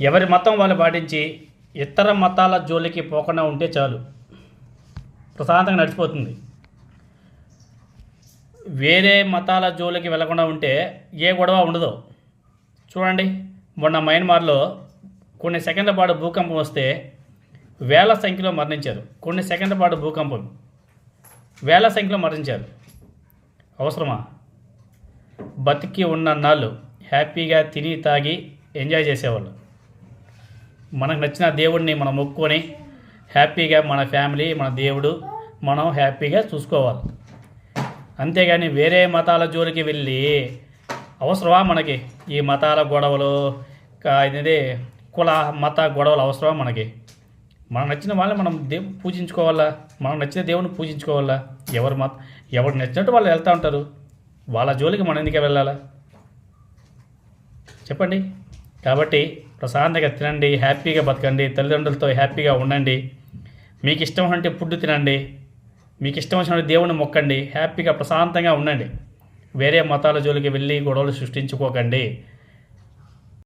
ఎవరి మతం వాళ్ళు పాటించి ఇతర మతాల జోలికి పోకుండా ఉంటే చాలు. ప్రశాంతంగా నడిచిపోతుంది. వేరే మతాల జోలికి వెళ్ళకుండా ఉంటే ఏ గొడవ ఉండదు. చూడండి మొన్న మయన్మార్లో కొన్ని సెకండ్ల పాటు భూకంపం వస్తే వేల సంఖ్యలో మరణించారు. కొన్ని సెకండ్ల పాటు భూకంపం. వేల సంఖ్యలో మరణించారు. అవసరమా? బతికి ఉన్న నాళ్ళు హ్యాపీగా తిని తాగి ఎంజాయ్ చేసేవాళ్ళు. మనకు నచ్చిన దేవుడిని మనం మొక్కుకొని హ్యాపీగా మన ఫ్యామిలీ మన దేవుడు మనం హ్యాపీగా చూసుకోవాలి. అంతేగాని వేరే మతాల జోలికి వెళ్ళి అవసరమా మనకి? ఈ మతాల గొడవలు ఇది కుల మత గొడవలు అవసరమా మనకి? మనకు నచ్చిన వాళ్ళని మనం దేవు పూజించుకోవాలా? మనకు నచ్చిన దేవుని పూజించుకోవాలా? ఎవరు మత ఎవరు నచ్చినట్టు వాళ్ళు వెళ్తూ ఉంటారు. వాళ్ళ జోలికి మనం ఎందుకే వెళ్ళాలా? చెప్పండి. కాబట్టి ప్రశాంతంగా తినండి హ్యాపీగా బతకండి తల్లిదండ్రులతో హ్యాపీగా ఉండండి. మీకు ఇష్టం అంటే ఫుడ్ తినండి. మీకు ఇష్టం వచ్చిన దేవుని మొక్కండి. హ్యాపీగా ప్రశాంతంగా ఉండండి. వేరే మతాల జోలికి వెళ్ళి గొడవలు సృష్టించుకోకండి.